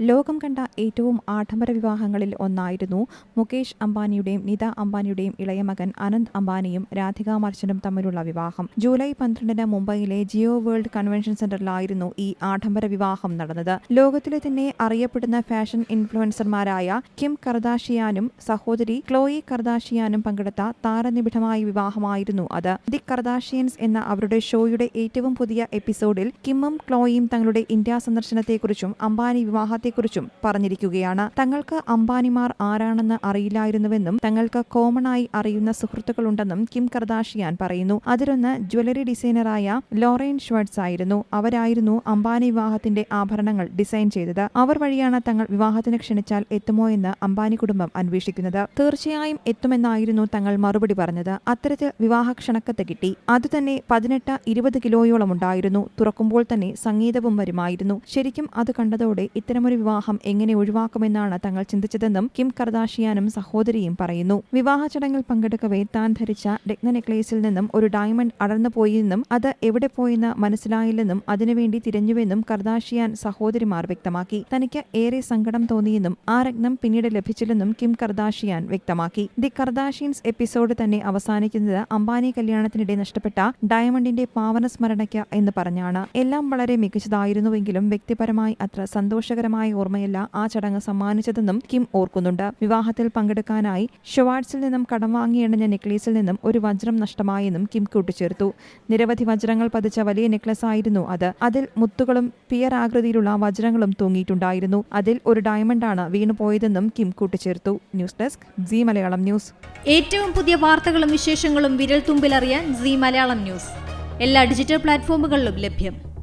ലോകം കണ്ട ഏറ്റവും ആഡംബര വിവാഹങ്ങളിൽ ഒന്നായിരുന്നു മുകേഷ് അംബാനിയുടെയും നിത അംബാനിയുടെയും ഇളയ മകൻ അനന്ത് അംബാനിയും രാധിക മർച്ചനും തമ്മിലുള്ള വിവാഹം. ജൂലൈ പന്ത്രണ്ടിന് മുംബൈയിലെ ജിയോ വേൾഡ് കൺവെൻഷൻ സെന്ററിലായിരുന്നു ഈ ആഡംബര വിവാഹം നടന്നത്. ലോകത്തിലെ തന്നെ അറിയപ്പെടുന്ന ഫാഷൻ ഇൻഫ്ലുവൻസർമാരായ കിം കർദാഷിയാനും സഹോദരി ക്ലോയി കർദാഷിയാനും പങ്കെടുത്ത താരനിബിഡമായ വിവാഹമായിരുന്നു അത്. ദി കർദാഷിയൻസ് എന്ന അവരുടെ ഷോയുടെ ഏറ്റവും പുതിയ എപ്പിസോഡിൽ കിമ്മും ക്ലോയിയും തങ്ങളുടെ ഇന്ത്യ സന്ദർശനത്തെക്കുറിച്ചും അംബാനി വിവാഹത്തെക്കുറിച്ചും പറഞ്ഞിരിക്കുകയാണ്. തങ്ങൾക്ക് അംബാനിമാർ ആരാണെന്ന് അറിയില്ലായിരുന്നുവെന്നും തങ്ങൾക്ക് കോമണായി അറിയുന്ന സുഹൃത്തുക്കളുണ്ടെന്നും കിം കർദാഷിയാൻ പറയുന്നു. അതിലൊന്ന് ജ്വല്ലറി ഡിസൈനറായ ലോറൈൻ ഷ്വർട്സ് ആയിരുന്നു. അവരായിരുന്നു അംബാനി വിവാഹത്തിന്റെ ആഭരണങ്ങൾ ഡിസൈൻ ചെയ്തത്. അവർ വഴിയാണ് തങ്ങൾ വിവാഹത്തിന് ക്ഷണിച്ചാൽ എത്തുമോ എന്ന് അംബാനി കുടുംബം അന്വേഷിക്കുന്നത്. തീർച്ചയായും എത്തുമെന്നായിരുന്നു തങ്ങൾ മറുപടി പറഞ്ഞത്. അത്തരത്തിൽ വിവാഹ ക്ഷണക്കത്ത് കിട്ടി അതുതന്നെ പതിനെട്ട് ഇരുപത് കിലോയോളം ഉണ്ടായിരുന്നു. തുറക്കുമ്പോൾ തന്നെ സംഗീതവും വരുമായിരുന്നു. ശരിക്കും അത് കണ്ടതോടെ ഇത്തരമൊരു വിവാഹം എങ്ങനെ ഒഴിവാക്കുമെന്നാണ് തങ്ങൾ ചിന്തിച്ചതെന്നും കിം കർദാഷിയാനും സഹോദരിയും പറയുന്നു. വിവാഹ ചടങ്ങിൽ പങ്കെടുക്കവേ താൻ ധരിച്ച രത്ന നെക്ലേസിൽ നിന്നും ഒരു ഡയമണ്ട് അടർന്നു പോയിരുന്നും അത് എവിടെ പോയെന്ന് മനസ്സിലായില്ലെന്നും അതിനുവേണ്ടി തിരഞ്ഞുവെന്നും കർദാഷിയാൻ സഹോദരിമാർ വ്യക്തമാക്കി. തനിക്ക് ഏറെ സങ്കടം തോന്നിയെന്നും ആ രത്നം പിന്നീട് ലഭിച്ചില്ലെന്നും കിം കർദാഷിയാൻ വ്യക്തമാക്കി. ദി കർദാഷിയൻസ് എപ്പിസോഡ് തന്നെ അവസാനിക്കുന്നത് അംബാനി കല്യാണത്തിനിടെ നഷ്ടപ്പെട്ട ഡയമണ്ടിന്റെ പാവന സ്മരണയ്ക്ക് എന്ന് പറഞ്ഞാണ്. എല്ലാം വളരെ മികച്ചതായിരുന്നുവെങ്കിലും വ്യക്തിപരമായി അത്ര സന്തോഷകരമായ ഓർമ്മയല്ല ആ ചടങ്ങ് സമ്മാനിച്ചതെന്നും കിം ഓർക്കുന്നുണ്ട്. വിവാഹത്തിൽ പങ്കെടുക്കാനായി ഷുവാഡ്സിൽ നിന്നും കടം വാങ്ങിയെണ്ണഞ്ഞ നെക്ലേസിൽ നിന്നും ഒരു വജ്രം നഷ്ടമായെന്നും കിം കൂട്ടിച്ചേർത്തു. നിരവധി വജ്രങ്ങൾ പതിച്ച വലിയ നെക്ലസ് ആയിരുന്നു അത്. അതിൽ മുത്തുകളും പിയർ ആകൃതിയിലുള്ള വജ്രങ്ങളും തൂങ്ങിയിട്ടുണ്ടായിരുന്നു. അതിൽ ഒരു ഡയമണ്ടാണ് വീണുപോയതെന്നും കിം കൂട്ടിച്ചേർത്തു. News desk Zee Malayalam news. ഏറ്റവും പുതിയ വാർത്തകളും വിശേഷങ്ങളും വിരൽ തുമ്പിലറിയാൻ സി മലയാളം ന്യൂസ്. എല്ലാ ഡിജിറ്റൽ പ്ലാറ്റ്ഫോമുകളിലും ലഭ്യം.